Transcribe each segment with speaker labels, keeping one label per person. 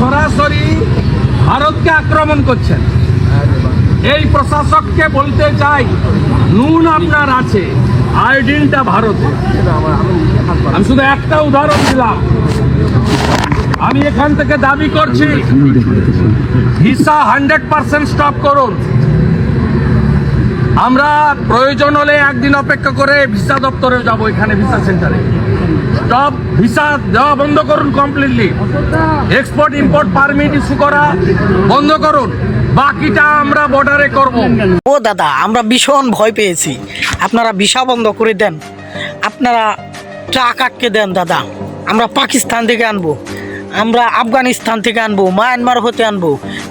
Speaker 1: সরাসরি ভারতকে আক্রমণ করছেন। এই প্রশাসককে বলতে চাই, নুন আপনার আছে, আয়োডিনটা ভারতে। আমি শুধু একটা উদাহরণ দিলাম। আমি এখান থেকে দাবি করছি, ভিসা হান্ড্রেড পার্সেন্ট স্টপ করুন। আমরা প্রয়োজন হলে একদিন অপেক্ষা করে ভিসা দপ্তরে যাব, এখানে ভিসা সেন্টারে। স্টপ ভিসা দেওয়া বন্ধ করুন completely export import permit issue করা বন্ধ করুন। বাকিটা আমরা বর্ডারে করব।
Speaker 2: ও দাদা, আমরা ভীষণ ভয় পেয়েছি। আপনারা ভিসা বন্ধ করে দেন। আপনারা ট্রাক আটকে দেন, দাদা। আমরা পাকিস্তান থেকে আনব। আমরা আফগানিস্তান থেকে আনব, মায়ানমার হতে আনব,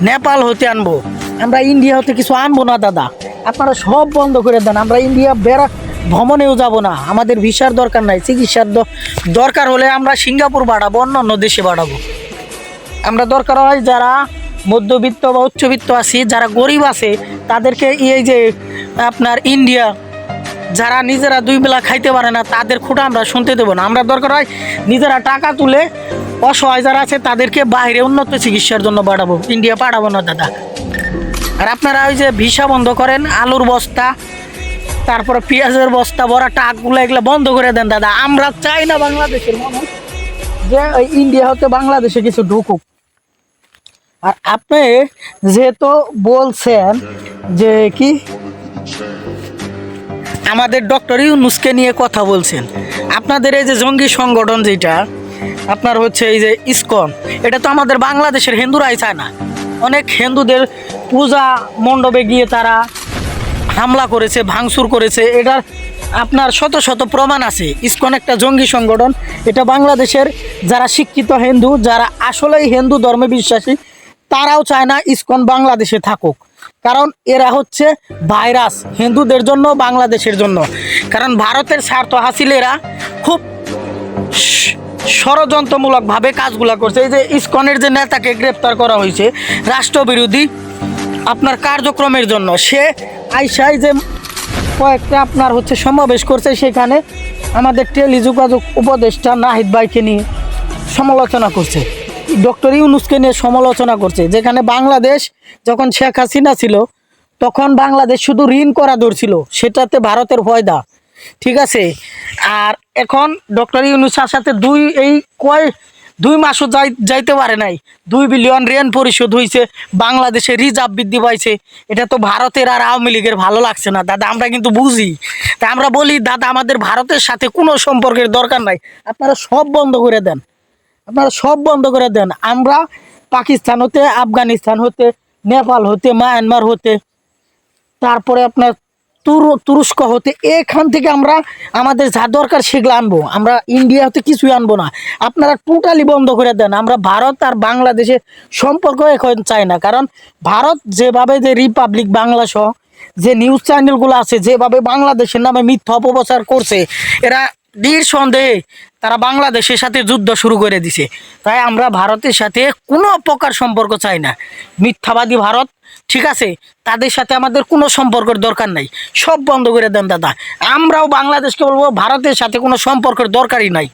Speaker 2: নেপাল হতে আনব। আমরা ইন্ডিয়া হতে কিছু আনব না, দাদা। আপনারা সব বন্ধ করে দেন। আমরা ইন্ডিয়া বেড়া ভ্রমণেও যাব না। আমাদের ভিসার দরকার নাই, চিকিৎসার দরকার হলে আমরা সিঙ্গাপুর বাড়াবো অন্য অন্য দেশে বাড়াবো। আমরা দরকার হয় যারা মধ্যবিত্ত বা উচ্চবিত্ত আছি, যারা গরিব আছে, তাদেরকে এই যে আপনার ইন্ডিয়া, যারা নিজেরা দুই বেলা খাইতে পারে না, তাদের খুঁটা আমরা শুনতে দেবো না। আমরা দরকার হয় নিজেরা টাকা তুলে অসহায় যারা আছে, তাদেরকে বাইরে উন্নত চিকিৎসার জন্য বাড়াবো। ইন্ডিয়া পাঠাবো না, দাদা। আর আপনারা ওই যে ভিসা বন্ধ করেন, আলুর বস্তা তারপরে পেঁয়াজের বস্তা, বড় টাকগুলো এগুলো বন্ধ করে দেন দাদা। আমরা চাই না বাংলাদেশের যে ওই ইন্ডিয়া হতে বাংলাদেশে কিছু ঢুকুক। আর আপনি যেহেতু বলছেন যে কি? আমাদের ডক্টর ইউনুসকে নিয়ে কথা বলছেন। আপনাদের এই যে জঙ্গি সংগঠন যেটা, আপনার হচ্ছে এই যে ইসকন, এটা তো আমাদের বাংলাদেশের হিন্দুরাই চায় না। অনেক হিন্দুদের পূজা মণ্ডপে গিয়ে তারা হামলা করেছে, ভাঙচুর করেছে, এটার আপনার শত শত প্রমাণ আছে। ইসকন একটা জঙ্গি সংগঠন, এটা বাংলাদেশের যারা শিক্ষিত হিন্দু, যারা আসলেই হিন্দু ধর্মে বিশ্বাসী, তারাও চায় না ইসকন বাংলাদেশে থাকুক। কারণ এরা হচ্ছে ভাইরাস, হিন্দুদের জন্য, বাংলাদেশের জন্য। কারণ ভারতের স্বার্থ হাসিল এরা খুব ষড়যন্ত্রমূলকভাবে কাজগুলা করছে। এই যে ইসকনের যে নেতাকে গ্রেপ্তার করা হয়েছে, রাষ্ট্রবিরোধী আপনার কার্যক্রমের জন্য। সে আইসাই যে কয়েকটা আপনার হচ্ছে সমাবেশ করছে, সেখানে আমাদের টেলিযোগাযোগ উপদেষ্টা নাহিদ ভাইকে নিয়ে সমালোচনা করছে। ডক্টর ইউনুসকে নিয়ে সমালোচনা করছে, যেখানে বাংলাদেশ যখন শেখ হাসিনা ছিল, তখন বাংলাদেশ শুধু ঋণ করা ধরছিল সেটাতে ভারতের ফয়দা। ঠিক আছে? আর এখন ডক্টর ইউনুসের সাথে দুই, এই কয় দুই মাসও যাই, যাইতে পারে নাই। দুই বিলিয়ন ঋণ পরিশোধ হয়েছে বাংলাদেশে রিজার্ভ বৃদ্ধি পাইছে। এটা তো ভারতের আর আওয়ামী লীগের ভালো লাগছে না। দাদা, আমরা কিন্তু বুঝি। তা আমরা বলি, দাদা, আমাদের ভারতের সাথে কোনো সম্পর্কের দরকার নাই। আপনারা সব বন্ধ করে দেন। আপনারা সব বন্ধ করে দেন। আমরা পাকিস্তান হতে, আফগানিস্তান হতে, নেপাল হতে, মায়ানমার হতে, তারপরে আপনার তুরস্ক হতে এখান থেকে আমরা আমাদের যা দরকার সেগুলো আনব। আমরা ইন্ডিয়া হতে কিছুই আনব না। আপনারা টোটালি বন্ধ করে দেন। আমরা ভারত আর বাংলাদেশের সম্পর্ক এখন চাই না। কারণ ভারত যেভাবে যে রিপাবলিক বাংলা সহ যে নিউজ চ্যানেলগুলো আছে, যেভাবে বাংলাদেশের নামে মিথ্যা অপপ্রচার করছে, এরা নিঃসন্দেহে তারা বাংলাদেশের সাথে যুদ্ধ শুরু করে দিছে। তাই আমরা ভারতের সাথে কোনো প্রকার সম্পর্ক চাই না। মিথ্যাবাদী ভারত ঠিক আছে? তাদের সাথে আমাদের কোনো সম্পর্কের দরকার নাই। সব বন্ধ করে দেন দাদা। আমরাও বাংলাদেশকে বলব, ভারতের সাথে কোনো সম্পর্কের দরকারই নাই।